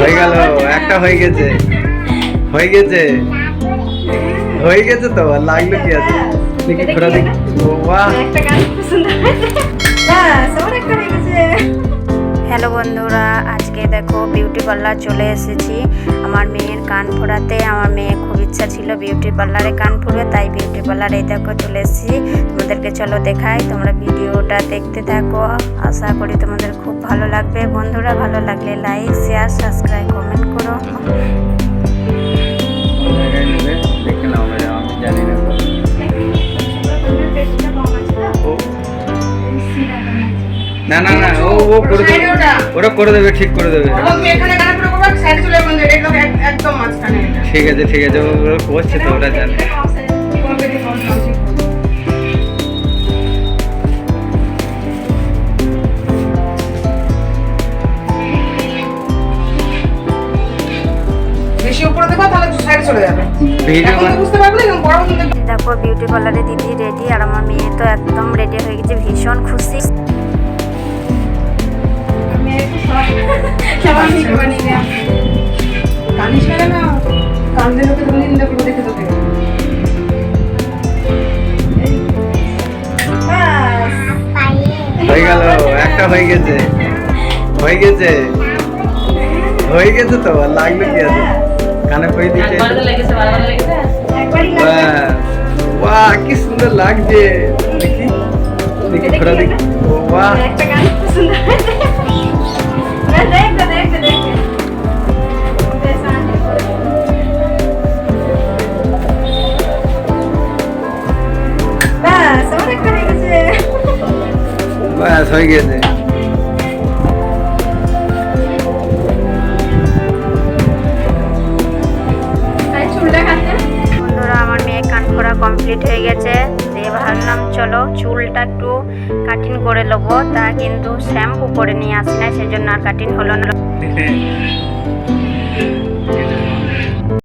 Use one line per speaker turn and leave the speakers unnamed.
হয়ে গেল একটা হয়ে গেছে। হয়ে গেছে। হয়ে গেছে তো লাগল কি আছে? দেখি ঘোরা দেখি। ও, বাহ।
বিউটি পার্লার চলে এসেছি। আমার মেয়ের কান ফোড়াতে আমার মেয়ে খুব ইচ্ছা ছিল বিউটি পার্লারে কান ফুরবে তাই বিউটি পার্লারে দেখো চলে এসেছি। তোমাদেরকে চলো দেখাই, তোমরা ভিডিওটা দেখতে থাকো। আশা করি তোমাদের খুব ভালো লাগবে। বন্ধুরা, ভালো লাগলে লাইক শেয়ার সাবস্ক্রাইব কমেন্ট করো।
না না না ও ও করে দেবে। ওরা করে দেবে ঠিক করে দেবে। ঠিক আছে ঠিক আছে ও ও করছে তো ওরা জানে।
দেখো বিউটি পার্লারে দিদি রেডি আর আমার মেয়ে তো একদম রেডি হয়ে গেছে ভীষণ খুশি।
কানিস না না কান্দে লোকে তুমি নিন্দা করবে দেখে তোকে
হয়ে গেল। একটা হয়ে গেছে। হয়ে গেছে। হয়ে গেছে তো লাগল কি আছে কানে পই দিচ্ছে
একবারই
বাহ। বাহ কি সুন্দর লাগছে। দেখি দেখি ঘোরা দেখি। ও বাহ।
একটা গান সুন্দর।
বাস হয়ে গেছে।
তাই চুলটা কাটতে।
বন্ধুরা আমার মেয়ে কান করা কমপ্লিট হয়ে গেছে। দিয়ে ভাবলাম চলো চুলটা একটু কাটিং করে নেব তা কিন্তু শ্যাম্পু করে নিয়ে আসি না সেজন্য আর কাটিং হলো না।